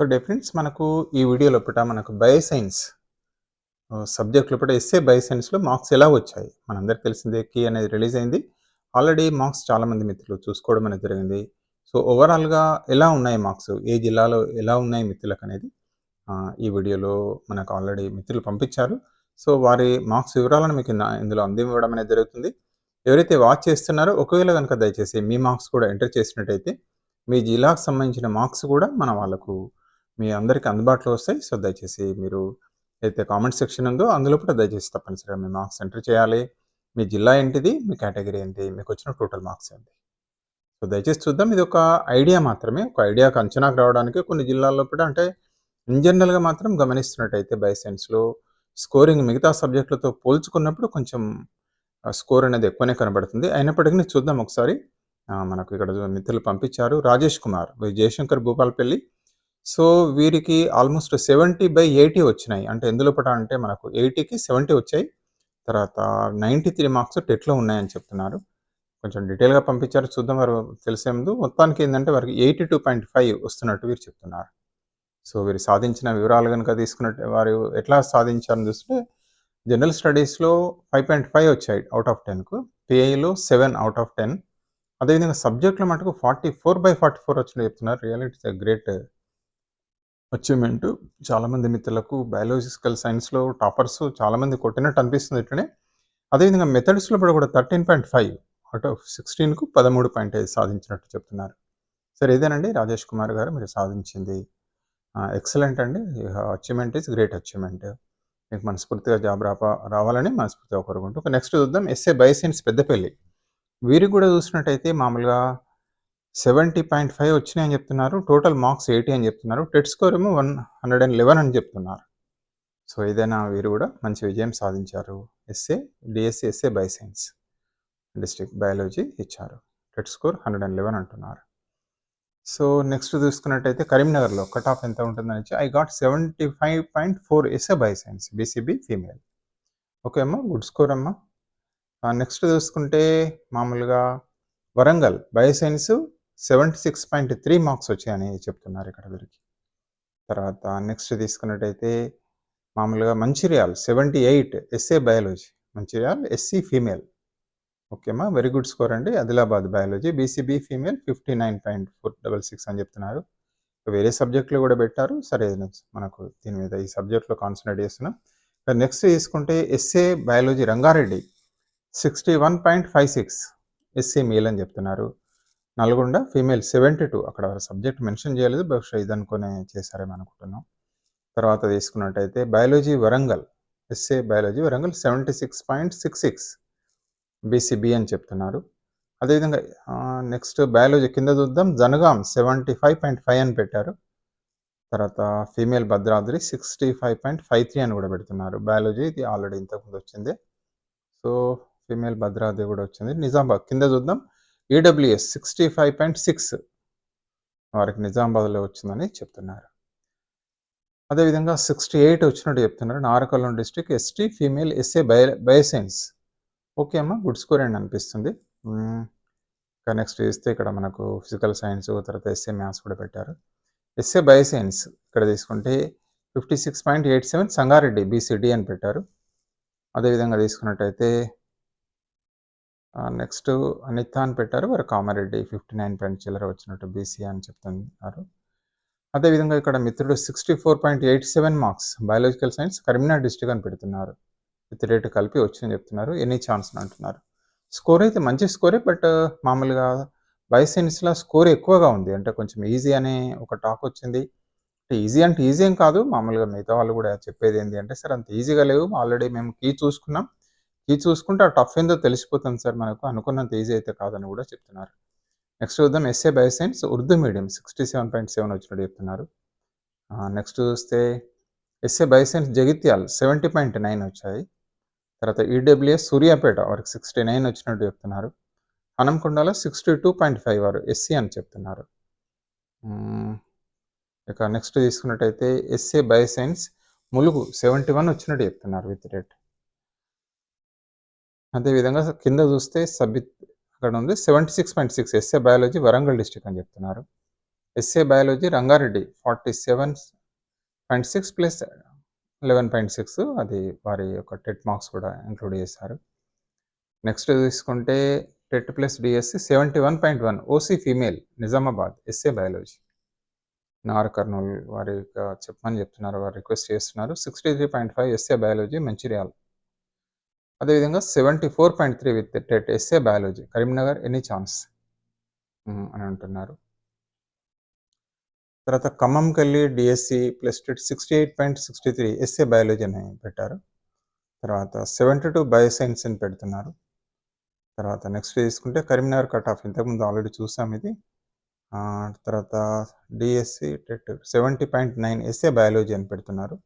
So difference మనకు ఈ video లోపట మనకు బయోసైన్స్ సబ్జెక్ట్ లోపల ఎస్ఏ బయోసైన్స్లో మార్క్స్ ఎలా వచ్చాయి? మనందరికి తెలిసిందే కీ అనేది రిలీజ్ అయింది. ఆల్రెడీ మార్క్స్ చాలామంది మిత్రులు చూసుకోవడం అనేది జరిగింది. సో ఓవరాల్గా ఎలా ఉన్నాయి మార్క్స్ ఏ జిల్లాలో ఎలా ఉన్నాయి మిత్రులకు అనేది ఈ వీడియోలో మనకు ఆల్రెడీ మిత్రులు పంపించారు. సో వారి మార్క్స్ వివరాలను మీకు ఇందులో అందివ్వడం అనేది జరుగుతుంది. ఎవరైతే వాచ్ చేస్తున్నారో ఒకవేళ కనుక దయచేసి మీ మార్క్స్ కూడా ఎంటర్ చేసినట్టయితే మీ జిల్లాకు సంబంధించిన మార్క్స్ కూడా మన వాళ్ళకు మీ అందరికీ అందుబాటులో వస్తాయి. సో దయచేసి మీరు అయితే కామెంట్ సెక్షన్ ఉందో అందులో కూడా దయచేసి తప్పనిసరిగా మీ మార్క్స్ ఎంటర్ చేయాలి. మీ జిల్లా ఏంటిది? మీ కేటగిరీ ఏంటి? మీకు వచ్చిన టోటల్ మార్క్స్ ఏంటి? సో దయచేసి చూద్దాం. ఇది ఒక ఐడియా మాత్రమే. ఒక ఐడియాకి అంచనాకు రావడానికి కొన్ని జిల్లాల్లో కూడా అంటే ఇన్ జనరల్గా మాత్రం గమనిస్తున్నట్టయితే బై సైన్స్లో స్కోరింగ్ మిగతా సబ్జెక్టులతో పోల్చుకున్నప్పుడు కొంచెం స్కోర్ అనేది ఎక్కువనే కనబడుతుంది. అయినప్పటికీ చూద్దాం ఒకసారి. మనకు ఇక్కడ మిత్రులు పంపించారు. రాజేష్ కుమార్ జయశంకర్ భూపాలపల్లి సో వీరికి ఆల్మోస్ట్ సెవెంటీ బై ఎయిటీ వచ్చినాయి. అంటే ఎందులో పట అంటే మనకు ఎయిటీకి సెవెంటీ వచ్చాయి. తర్వాత నైంటీ త్రీ మార్క్స్ టెట్లో ఉన్నాయని చెప్తున్నారు. కొంచెం డీటెయిల్గా పంపించారు. చూద్దాం వారు తెలిసే ముందు మొత్తానికి ఏంటంటే వారికి ఎయిటీ టూ పాయింట్ ఫైవ్ వస్తున్నట్టు వీరు చెప్తున్నారు. సో వీరు సాధించిన వివరాలు కనుక తీసుకున్నట్టు వారు ఎట్లా సాధించారని చూస్తే జనరల్ స్టడీస్లో ఫైవ్ పాయింట్ ఫైవ్ వచ్చాయి అవుట్ ఆఫ్ టెన్కు. పిఐలో సెవెన్ అవుట్ ఆఫ్ టెన్. అదేవిధంగా సబ్జెక్టులో మటుకు forty four by forty four వచ్చినట్టు చెప్తున్నారు. Real it's a great achievement. చాలామంది మిత్రులకు బయాలజికల్ సైన్స్లో టాపర్స్ చాలామంది కొట్టినట్టు అనిపిస్తుంది ఇట్లనే. అదేవిధంగా మెథడ్స్లో కూడా thirteen point five out of సిక్స్టీన్కు పదమూడు పాయింట్ ఐదు సాధించినట్టు చెప్తున్నారు. సరే ఇదేనండి రాజేష్ కుమార్ గారు మీరు సాధించింది. ఎక్సలెంట్ అండి. Achievement is great achievement. మీకు మనస్ఫూర్తిగా జాబ్ రాప రావాలని మనస్ఫూర్తిగా కోరుకుంటూ నెక్స్ట్ చూద్దాం. SA bioscience Peddapalli. వీరికి కూడా చూసినట్టయితే మామూలుగా సెవెంటీ పాయింట్ ఫైవ్ వచ్చినాయి అని చెప్తున్నారు. టోటల్ మార్క్స్ ఎయిటీ అని చెప్తున్నారు. టెట్ స్కోర్ ఏమో వన్ హండ్రెడ్ అండ్ లెవెన్ అని చెప్తున్నారు. సో ఏదైనా వీరు కూడా మంచి విజయం సాధించారు. SA DSC SA science district biology ఇచ్చారు. TET score hundred and eleven అంటున్నారు. సో నెక్స్ట్ చూసుకున్నట్టయితే కరీంనగర్లో కట్ ఆఫ్ ఎంత ఉంటుందని వచ్చి I got seventy five point four SA by science BCB female okay అమ్మా గుడ్ స్కోర్ అమ్మా. నెక్స్ట్ చూసుకుంటే మామూలుగా Warangal bioscience seventy six point three marks వచ్చాయని చెప్తున్నారు ఇక్కడ వీరికి. తర్వాత నెక్స్ట్ తీసుకున్నట్టయితే మామూలుగా Mancherial seventy eight SA biology Mancherial SC female ఓకేమా? Very good score అండి. Adilabad biology BCB female fifty nine point four double six అని చెప్తున్నారు. వేరే సబ్జెక్టులు కూడా పెట్టారు. సరే మనకు దీని మీద ఈ సబ్జెక్ట్లో కాన్సన్ట్రేట్ చేస్తున్నాం. నెక్స్ట్ తీసుకుంటే SA biology Rangareddy sixty one point five six SC male అని చెప్తున్నారు. నల్గొండ ఫీమేల్ సెవెంటీ టూ అక్కడ సబ్జెక్ట్ మెన్షన్ చేయలేదు. బహుశా ఇది అనుకునే చేశారేమో అనుకుంటున్నాం. తర్వాత తీసుకున్నట్టయితే biology Warangal SA biology Warangal seventy six point six six BCB అని చెప్తున్నారు. అదేవిధంగా నెక్స్ట్ బయాలజీ కింద చూద్దాం. Jangaon seventy five point five అని పెట్టారు. తర్వాత female Bhadradri sixty five point five three అని కూడా పెడుతున్నారు. బయాలజీ ఇది ఆల్రెడీ ఇంతకుముందు వచ్చింది. సో ఫీమేల్ భద్రాద్రి కూడా వచ్చింది. నిజామాబాద్ కింద చూద్దాం. EWS sixty five point six వారికి నిజామాబాద్లో వచ్చిందని చెప్తున్నారు. అదేవిధంగా సిక్స్టీ ఎయిట్ వచ్చినట్టు చెప్తున్నారు. నారకల్లం district ST female SA bio bioscience okay అమ్మా గుడ్ స్కోర్ అండి అనిపిస్తుంది. ఇంకా నెక్స్ట్ చూస్తే ఇక్కడ మనకు ఫిజికల్ సైన్స్ తర్వాత ఎస్ఏ మ్యాథ్స్ కూడా పెట్టారు. ఎస్ఏ బయోసైన్స్ ఇక్కడ తీసుకుంటే fifty six point eight seven Sangareddy BCD అని పెట్టారు. అదేవిధంగా తీసుకున్నట్టయితే నెక్స్ట్ అనిత అని పెట్టారు. వారు కామారెడ్డి ఫిఫ్టీ నైన్ పాయింట్ చిల్లర వచ్చినట్టు బీసీ అని చెప్తున్నారు. అదేవిధంగా ఇక్కడ మిత్రుడు sixty four point eight seven marks biological science Karimnagar district అని పెడుతున్నారు. విత్ రేటు కలిపి వచ్చిందని చెప్తున్నారు. ఎనీ ఛాన్స్ అని అంటున్నారు. స్కోర్ అయితే మంచి స్కోరే బట్ మామూలుగా బయోసైన్స్లో స్కోర్ ఎక్కువగా ఉంది. అంటే కొంచెం ఈజీ అనే ఒక టాక్ వచ్చింది. అంటే ఈజీ అంటే ఈజీ ఏం కాదు. మామూలుగా మిగతా వాళ్ళు కూడా చెప్పేది ఏంటి అంటే సార్ అంత ఈజీగా లేవు. ఆల్రెడీ మేము కీ చూసుకున్నాం. ఇది చూసుకుంటే ఆ టఫ్ ఏందో తెలిసిపోతుంది సార్ మనకు. అనుకున్నంత ఈజీ అయితే కాదని కూడా చెప్తున్నారు. నెక్స్ట్ చూద్దాం SA bioscience Urdu medium sixty seven point seven వచ్చినట్టు చెప్తున్నారు. నెక్స్ట్ చూస్తే SA bioscience Jagtial seventy point nine వచ్చాయి. తర్వాత ఈడబ్ల్యూఎస్ సూర్యాపేట వారికి సిక్స్టీ నైన్ వచ్చినట్టు చెప్తున్నారు. హనంకొండలో సిక్స్టీ టూ పాయింట్ ఫైవ్ వారు ఎస్సీ అని చెప్తున్నారు. ఇక నెక్స్ట్ తీసుకున్నట్టయితే SA bioscience Mulugu seventy one వచ్చినట్టు చెప్తున్నారు విత్ రేట్ అదేవిధంగా కింద చూస్తే సబిత్ అక్కడ ఉంది seventy six point six SA biology Warangal district అని చెప్తున్నారు. SA biology Rangareddy forty seven point six plus eleven point six అది వారి యొక్క టెట్ మార్క్స్ కూడా ఇంక్లూడ్ చేశారు. నెక్స్ట్ తీసుకుంటే TET plus DSC seventy one point one OC female Nizamabad SA biology. Nagar Kurnool వారి చెప్పమని చెప్తున్నారు వారు రిక్వెస్ట్ చేస్తున్నారు. Sixty three point five SA biology Mancherial. అదేవిధంగా seventy four point three with TET SA biology Karimnagar any chance. అని అంటున్నారు. తర్వాత ఖమ్మంకెళ్ళి DSC plus TET sixty eight point sixty three SA biology అని పెట్టారు. తర్వాత సెవెంటీ టూ బయోసైన్స్ అని పెడుతున్నారు. తర్వాత నెక్స్ట్ తీసుకుంటే కరీంనగర్ కట్ ఆఫ్ ఇంతకుముందు ఆల్రెడీ చూసాం ఇది. తర్వాత DSC TET seventy point nine SA biology అని పెడుతున్నారు.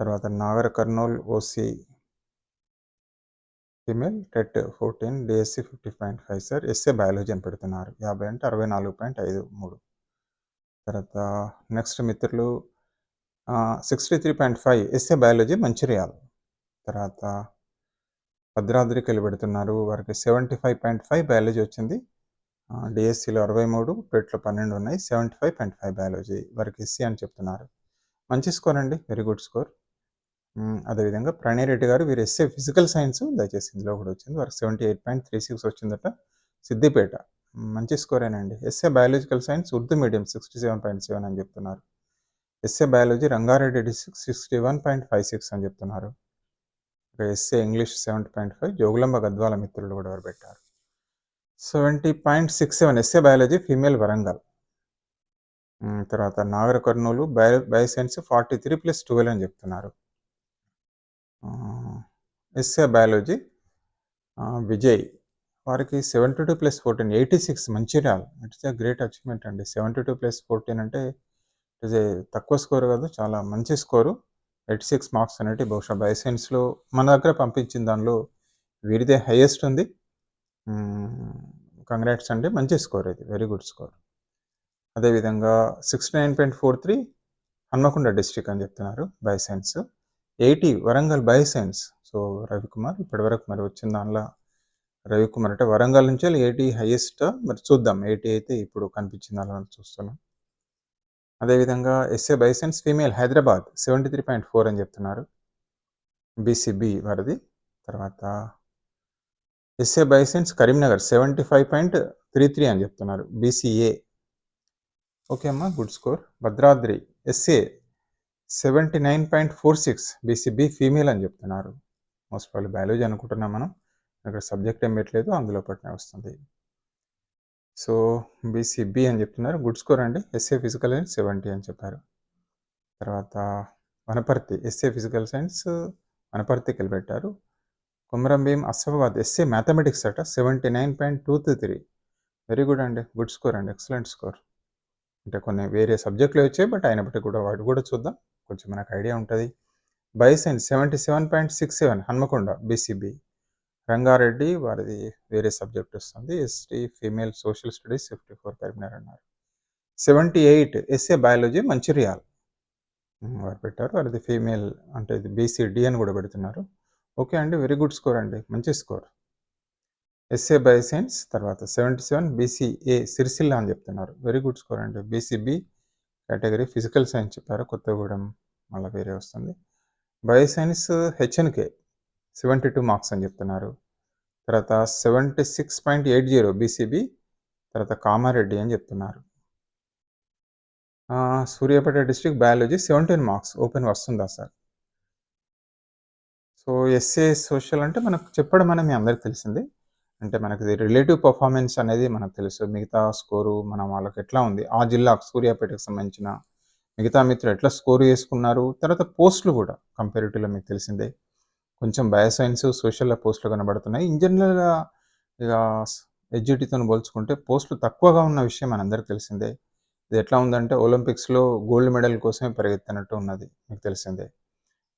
తర్వాత Nagar Kurnool OC female TET fourteen DSC fifty point five sir. SA biology అని పెడుతున్నారు. యాభై అంటే అరవై నాలుగు పాయింట్ ఐదు మూడు. తర్వాత నెక్స్ట్ మిత్రులు sixty three point five SA biology Mancherial. తర్వాత భద్రాద్రికి వెళ్ళి పెడుతున్నారు. వారికి seventy five point five biology వచ్చింది. డిఎస్సిలో అరవై మూడు టెట్లో పన్నెండు ఉన్నాయి. Seventy five point five biology వారికి ఎస్సీ అని చెప్తున్నారు. మంచి స్కోర్ అండి. Very good score. అదేవిధంగా ప్రణయ్ రెడ్డి గారు వీరు ఎస్ఏ ఫిజికల్ సైన్స్ దయచేసి ఇందులో కూడా వచ్చింది. వారికి seventy eight point three six వచ్చిందట. సిద్దిపేట. మంచి స్కోరేనండి SA biological science Urdu medium sixty seven point seven అని చెప్తున్నారు. SA biology Rangareddy district sixty one point five six అని చెప్తున్నారు. ఇక SA English seventy point five Jogulamba Gadwal మిత్రులు కూడా ఎవరు పెట్టారు? Seventy point six seven SA biology female Warangal. తర్వాత Nagar Kurnool bio bioscience forty three plus twelve అని చెప్తున్నారు. SA biology Vijay. వారికి seventy two plus fourteen eighty six Mancherial it's a great achievement అండి. Seventy two plus fourteen అంటే it a తక్కువ score కాదు చాలా మంచి స్కోరు ఎయిటీ సిక్స్ మార్క్స్ అనేవి బహుశా బయోసైన్స్లో మన దగ్గర పంపించిన దానిలో వీరిదే హైయెస్ట్ ఉంది. కంగ్రాట్స్ అండి. మంచి స్కోర్ ఇది. వెరీ గుడ్ స్కోర్ అదేవిధంగా sixty nine point four three Hanamkonda district అని చెప్తున్నారు bioscience eighty Warangal bioscience so Ravikumar ఇప్పటివరకు మరి వచ్చిన దానిలో రవికుమార్ అంటే వరంగల్ నుంచి ఎయిటీ హైయెస్ట్ మరి చూద్దాం. ఎయిటీ అయితే ఇప్పుడు కనిపించింది అలా చూస్తున్నాం. అదేవిధంగా SA bioscience female Hyderabad seventy three point four అని చెప్తున్నారు. బీసీబీ వారిది. తర్వాత SA bioscience Karimnagar seventy five point three three అని చెప్తున్నారు. బీసీఏ. ఓకే అమ్మా good score. Bhadradri SA seventy nine point four six BCB female అని చెప్తున్నారు. మోస్ట్ ప్రాబ్లీ బయాలజీ అనుకుంటున్నాం మనం. ఇక్కడ సబ్జెక్ట్ ఏం పెట్టలేదు అందులో పట్టిన వస్తుంది. సో బీసీబీ అని చెప్తున్నారు. గుడ్ స్కోర్ అండి. ఎస్ఏ ఫిజికల్ సైన్స్ సెవెంటీ అని చెప్పారు. తర్వాత వనపర్తి ఎస్ఏ ఫిజికల్ సైన్స్ వనపర్తికి వెళ్ళి పెట్టారు కుమరం భీమ్ అసఫాబాద్ ఎస్ఏ మ్యాథమెటిక్స్ అట seventy nine point two three very good అండి. గుడ్ స్కోర్ అండి. ఎక్సలెంట్ స్కోర్ అంటే కొన్ని వేరే సబ్జెక్టులు వచ్చాయి బట్ అయినప్పటికీ కూడా వాటి కూడా చూద్దాం. కొంచెం మనకు ఐడియా ఉంటుంది. Bioscience seventy seven point six seven Hanamkonda BCB. Rangareddy వారిది వేరే సబ్జెక్ట్ వస్తుంది. ST female social studies fifty four Karimnagar అన్నారు. Seventy eight SA biology Mancherial. వారు పెట్టారు. వారిది ఫీమేల్ అంటే ఇది బీసీడి అని కూడా పెడుతున్నారు. ఓకే అండి వెరీ గుడ్ స్కోర్ అండి. మంచి స్కోర్. ఎస్ఏ బయోసైన్స్ తర్వాత సెవెంటీ సెవెన్ బీసీఏ సిరిసిల్ల అని చెప్తున్నారు. వెరీ గుడ్ స్కోర్ అండి. బీసీబీ కేటగిరీ ఫిజికల్ సైన్స్ చెప్పారు. కొత్తగూడెం మళ్ళీ వేరే వస్తుంది. Bioscience HNK seventy two marks అని చెప్తున్నారు. తర్వాత seventy six point eight zero BCB తర్వాత కామారెడ్డి అని చెప్తున్నారు. Suryapet district biology seventeen marks open వస్తుందా సార్? సో ఎస్ఏ సోషల్ అంటే మనకు చెప్పడం అనేది మీ అందరికి తెలిసింది. అంటే మనకి రిలేటివ్ పర్ఫార్మెన్స్ అనేది మనకు తెలుసు. మిగతా స్కోరు మన వాళ్ళకి ఎట్లా ఉంది? ఆ జిల్లా సూర్యాపేటకు సంబంధించిన మిగతా మిత్రులు ఎట్లా స్కోర్ చేసుకున్నారు? తర్వాత పోస్టులు కూడా కంపారిటివ్లో మీకు తెలిసిందే. కొంచెం బయోసైన్స్ సోషల్ పోస్టులు కనబడుతున్నాయి. ఇన్ జనరల్గా ఇక ఎడ్జిటీతో పోల్చుకుంటే పోస్టులు తక్కువగా ఉన్న విషయం మనందరికీ తెలిసిందే. ఇది ఎట్లా ఉందంటే ఒలింపిక్స్లో గోల్డ్ మెడల్ కోసమే పరిగెత్తినట్టు ఉన్నది మీకు తెలిసిందే.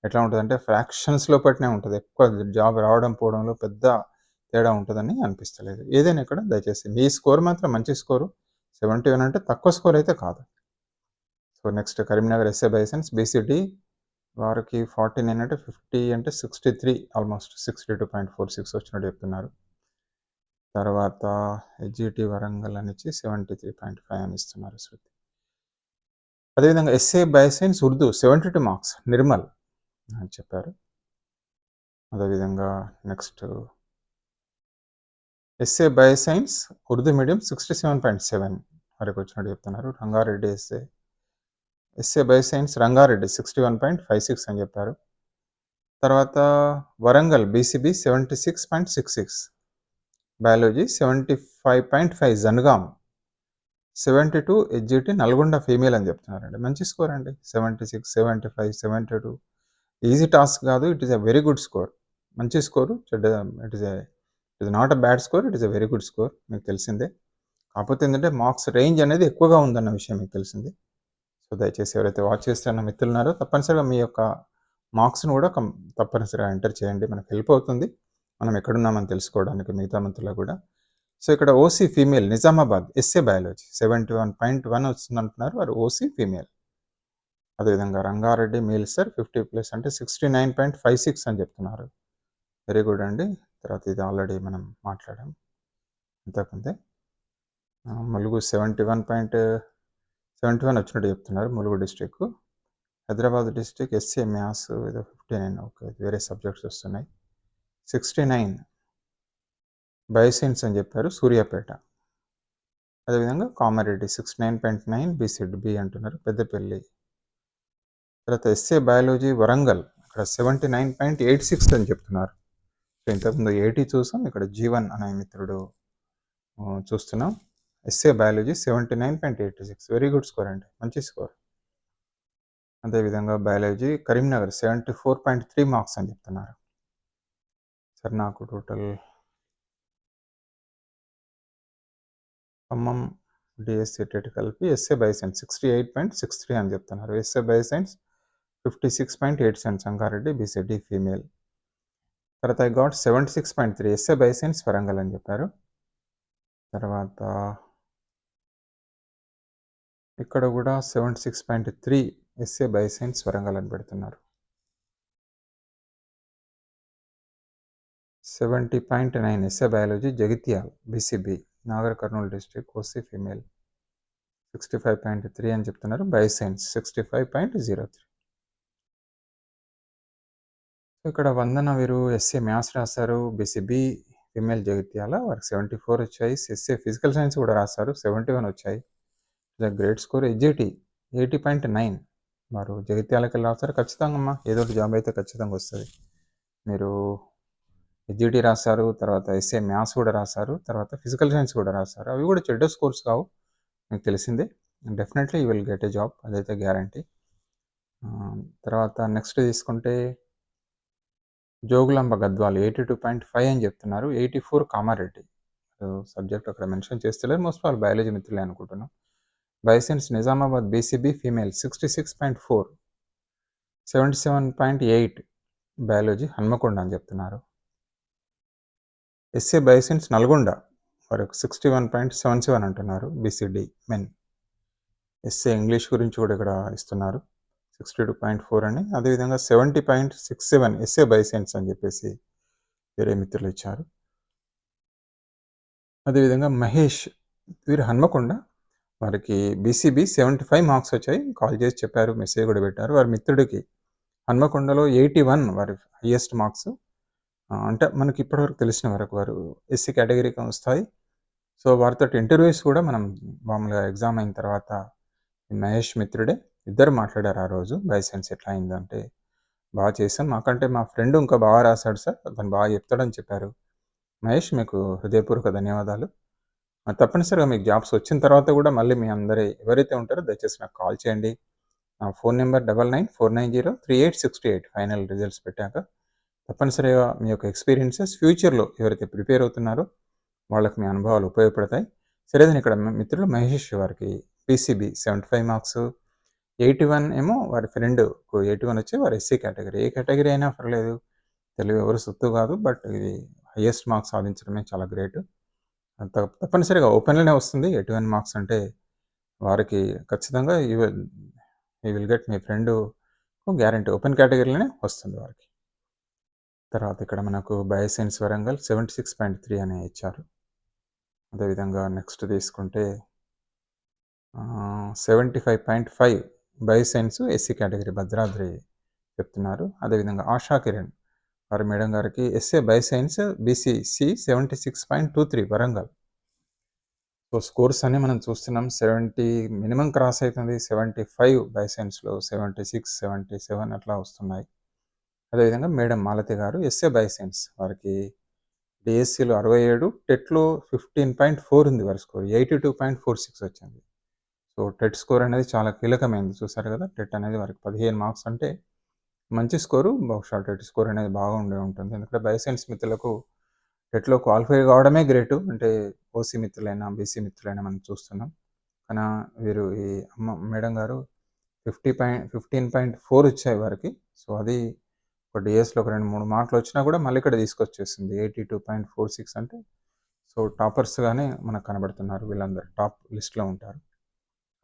ఎట్లా ఉంటుందంటే ఫ్రాక్షన్స్లో పట్టినే ఉంటుంది. ఎక్కువ జాబ్ రావడం పోవడంలో పెద్ద తేడా ఉంటుందని అనిపిస్తలేదు. ఏదైనా ఇక్కడ దయచేసి మీ స్కోర్ మాత్రం మంచి స్కోరు. సెవెంటీ వన్ అంటే తక్కువ స్కోర్ అయితే కాదు. So next Karimnagar SA bioscience BCT వారికి ఫార్టీ నైన్ అంటే ఫిఫ్టీ అంటే sixty three almost sixty two point four six వచ్చినట్టు చెప్తున్నారు. తర్వాత హెచ్జిటి వరంగల్ అని సెవెంటీ త్రీ పాయింట్ ఫైవ్ అని ఇస్తున్నారు శృతి. అదేవిధంగా SA bioscience Urdu seventy two marks Nirmal అని చెప్పారు. అదేవిధంగా next SA bioscience Urdu medium sixty seven point seven వరకు వచ్చినట్టు చెప్తున్నారు. Rangareddy SA SA bioscience Rangareddy sixty one point five six అని చెప్పారు తర్వాత Warangal BCB seventy six point six six biology seventy five point five Jangaon seventy two ఎడ్జిటీ Nalgonda female అని చెప్తున్నారండి. మంచి score అండి. Seventy six seventy five seventy two easy task కాదు. It is a very good score మంచి score చెడ్డ it is a it is not a bad score it is a very good score మీకు తెలిసిందే. కాకపోతే ఏంటంటే marks range అనేది ఎక్కువగా ఉందన్న విషయం మీకు తెలిసింది. సో దయచేసి ఎవరైతే వాచ్ చేస్తున్న మిత్రులు ఉన్నారో తప్పనిసరిగా మీ యొక్క మార్క్స్ను కూడా తప్పనిసరిగా ఎంటర్ చేయండి. మనకు హెల్ప్ అవుతుంది. మనం ఎక్కడున్నామని తెలుసుకోవడానికి మిగతా మంత్రులు కూడా. సో ఇక్కడ OC female Nizamabad SA biology seventy one point one వస్తుంది అంటున్నారు. వారు ఓసీ ఫీమేల్ అదేవిధంగా Rangareddy male sir fifty plus అంటే sixty nine point five six అని చెప్తున్నారు. వెరీ గుడ్ అండి. తర్వాత ఇది ఆల్రెడీ మనం మాట్లాడాం. ఇంతకుముందే Mulugu seventy one point seventy one వచ్చినట్టు చెప్తున్నారు Mulugu district Hyderabad district SC maths ఏదో ఫిఫ్టీ నైన్ ఓకే వేరే సబ్జెక్ట్స్ వస్తున్నాయి. సిక్స్టీ నైన్ బయోసైన్స్ అని చెప్పారు సూర్యాపేట. అదేవిధంగా Kamareddy six nine point nine బీసెడ్ B అంటున్నారు పెద్దపల్లి. తర్వాత ఎస్ఏ బయాలజీ వరంగల్ అక్కడ seventy nine point eight six అని చెప్తున్నారు. సో ఇంతకుముందు ఎయిటీ చూసాం ఇక్కడ జీవన్ అనే మిత్రుడు చూస్తున్నాం. SA biology seventy nine point eighty six very good score అండి మంచి స్కోర్ అదేవిధంగా biology Karimnagar seventy four point three marks అని చెప్తున్నారు. సార్ నాకు టోటల్ ఖమ్మం డిఎస్సి టెట్ కలిపి SA bioscience sixty eight point six three అని చెప్తున్నారు. SA bioscience fifty six point eight seven Sangareddy BCD female తర్వాత I got seventy six point three SA bioscience Warangal అని చెప్పారు. తర్వాత ఇక్కడ కూడా seventy six point three SA bioscience Warangal అని పెడుతున్నారు. Seventy point nine SA biology Jagtial BCB Nagar Kurnool district OC female. Sixty five point three అని చెప్తున్నారు bioscience sixty five point zero three. ఇక్కడ వందన వీరు ఎస్ఏ మ్యాథ్స్ రాశారు BCB female Jagtial వారికి seventy four వచ్చాయి. SA physical science కూడా రాశారు seventy one వచ్చాయి. Great score SGT eighty point nine. వారు జగిత్యాలకి వెళ్ళి రాస్తారు. ఖచ్చితంగా అమ్మా ఏదో ఒక జాబ్ అయితే ఖచ్చితంగా వస్తుంది. మీరు ఎస్జిటి రాశారు తర్వాత ఎస్ఏ మ్యాథ్స్ కూడా రాశారు తర్వాత ఫిజికల్ సైన్స్ కూడా రాశారు. అవి కూడా చెడ్డ స్కోర్స్ కావు మీకు తెలిసిందే. Definitely you will get a job అదైతే గ్యారంటీ. తర్వాత నెక్స్ట్ తీసుకుంటే Jogulamba Gadwal eighty two point five అని చెప్తున్నారు. Eighty four Kamareddy. సబ్జెక్ట్ అక్కడ మెన్షన్ చేస్తలేరు మోస్ట్ ఆల్ బయాలజీ మిత్రులే అనుకుంటున్నాం. Bioscience Nizamabad BCB female sixty six point four seventy seven point eight biology Hanamkonda అని చెప్తున్నారు. SA bioscience Nalgonda. వరకు sixty one point seven seven అంటున్నారు. బీసీడీ మెన్ ఎస్ఏ ఇంగ్లీష్ గురించి కూడా ఇక్కడ ఇస్తున్నారు. సిక్స్టీ టూ పాయింట్ ఫోర్ అని. అదేవిధంగా seventy point six seven SA bioscience అని చెప్పేసి వేరే మిత్రులు ఇచ్చారు. అదేవిధంగా మహేష్ వీరు హన్మకొండ. వారికి బీసీబీ సెవెంటీ ఫైవ్ మార్క్స్ వచ్చాయి. కాల్ చేసి చెప్పారు మెసేజ్ కూడా పెట్టారు. వారి మిత్రుడికి హన్మకొండలో ఎయిటీ వన్ వారి హయ్యెస్ట్ మార్క్స్. అంటే మనకి ఇప్పటివరకు తెలిసిన వరకు వారు ఎస్సీ కేటగిరీకి వస్తాయి. సో వారితో ఇంటర్వ్యూస్ కూడా మనం మామూలుగా ఎగ్జామ్ అయిన తర్వాత మహేష్ మిత్రుడే. ఇద్దరు మాట్లాడారు ఆ రోజు. బైసెన్స్ ఎట్లా అయిందంటే బాగా చేశాం. మాకంటే మా ఫ్రెండ్ ఇంకా బాగా రాశాడు సార్. అతను బాగా చెప్తాడని చెప్పారు. మహేష్ మీకు హృదయపూర్వక ధన్యవాదాలు. తప్పనిసరిగా మీకు జాబ్స్ వచ్చిన తర్వాత కూడా మళ్ళీ మీ అందరి ఎవరైతే ఉంటారో దయచేసి నాకు కాల్ చేయండి. నా phone number double nine four nine zero three eight sixty eight final results పెట్టాక తప్పనిసరిగా మీ యొక్క ఎక్స్పీరియన్సెస్ ఫ్యూచర్లో ఎవరైతే ప్రిపేర్ అవుతున్నారో వాళ్ళకి మీ అనుభవాలు ఉపయోగపడతాయి. సరేదని ఇక్కడ మిత్రులు మహేష్ వారికి PCB seventy five marks eighty one ఏమో వారి ఫ్రెండ్ ఎయిటీ వన్ వచ్చి వారి ఎస్సీ కేటగిరీ. ఏ కేటగిరీ అయినా పర్లేదు. తెలుగు ఎవరు సొత్తు కాదు బట్ ఇది హయ్యెస్ట్ మార్క్స్ సాధించడమే చాలా గ్రేట్. తప్పనిసరిగా ఓపెన్లోనే వస్తుంది. ఎయిటీ వన్ మార్క్స్ అంటే వారికి ఖచ్చితంగా you will you will get me friend guarantee. Open కేటగిరీలోనే వస్తుంది వారికి. తర్వాత ఇక్కడ మనకు bioscience Warangal seventy six point three అనే ఇచ్చారు. అదేవిధంగా నెక్స్ట్ తీసుకుంటే seventy five point five bioscience SC category Bhadradri చెప్తున్నారు. అదేవిధంగా ఆశా కిరణ్ వారి మేడం గారికి SA bioscience BCC seventy six point two three Warangal. So scores అన్ని మనం చూస్తున్నాం. సెవెంటీ మినిమం క్రాస్ అవుతుంది. సెవెంటీ ఫైవ్ బయోసైన్స్లో సెవెంటీ సిక్స్ సెవెంటీ సెవెన్ అట్లా వస్తున్నాయి. అదేవిధంగా మేడం మాలతి గారు ఎస్ఏ బయోసైన్స్ వారికి డిఎస్సిలో అరవై ఏడు టెట్లో ఫిఫ్టీన్ పాయింట్ ఫోర్ ఉంది వారి score. Eighty two point four six వచ్చింది. సో టెట్ స్కోర్ అనేది చాలా కీలకమైంది. చూసారు కదా టెట్ అనేది వారికి పదిహేను మార్క్స్ అంటే మంచి స్కోరు. బహుశా టెట్ స్కోర్ అనేది బాగా ఉండే ఉంటుంది. ఎందుకంటే బయోసైన్స్ మిత్రులకు టెట్లో క్వాలిఫై కావడమే గ్రేటు. అంటే ఓసీ మిత్రులైనా బీసీ మిత్రులైనా మనం చూస్తున్నాం. కానీ వీరు ఈ అమ్మ మేడం గారు fifty point fifteen point four వచ్చాయి వారికి. సో అది ఒక డిఎస్లో ఒక రెండు మూడు మార్కులు వచ్చినా కూడా మళ్ళీ ఇక్కడ తీసుకొచ్చేసింది. Eighty two point four six అంటే సో టాపర్స్గానే మనకు కనబడుతున్నారు. వీళ్ళందరూ టాప్ లిస్ట్లో ఉంటారు.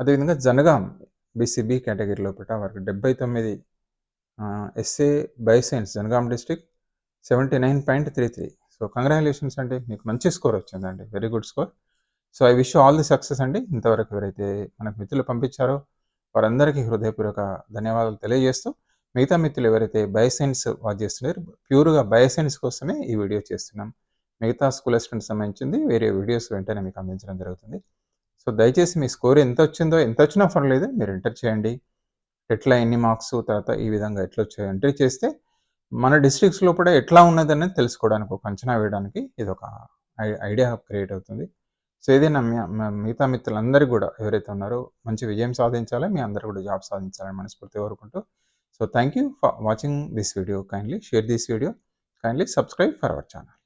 అదేవిధంగా జనగాం బీసీబీ కేటగిరీలో పెట్ట వారికి డెబ్బై తొమ్మిది SA bioscience Jangaon district seventy nine point three three so congratulations అండి. మీకు మంచి స్కోర్ వచ్చిందండి. Very good score so I wish all the success అండి. ఇంతవరకు ఎవరైతే మనకు మిత్రులు పంపించారో వారందరికీ హృదయపూర్వక ధన్యవాదాలు తెలియజేస్తూ మిగతా మిత్రులు ఎవరైతే బయోసైన్స్ వాచ్ చేస్తున్నారు ప్యూర్గా బయోసైన్స్ కోసమే ఈ వీడియో చేస్తున్నాం. మిగతా స్కూల్ అసిస్టెంట్ సంబంధించింది వేరే వీడియోస్ వెంటనే మీకు అందించడం జరుగుతుంది. సో దయచేసి మీ స్కోర్ ఎంత వచ్చిందో ఎంత వచ్చినా పర్లేదు మీరు ఎంటర్ చేయండి. ఎట్లా ఎన్ని మార్క్స్ తర్వాత ఈ విధంగా ఎట్లా వచ్చాయి ఎంట్రీ చేస్తే మన డిస్ట్రిక్ట్స్ లోపల ఎట్లా ఉన్నదని తెలుసుకోవడానికి ఒక అంచనా వేయడానికి ఇది ఒక ఐడియా క్రియేట్ అవుతుంది. సో ఏదైనా మిగతా మిత్రులందరికీ కూడా ఎవరైతే ఉన్నారో మంచి విజయం సాధించాలి మీ అందరూ కూడా జాబ్ సాధించాలని మనస్ఫూర్తి కోరుకుంటూ. So thank you for watching this video. Kindly share this video kindly subscribe for our channel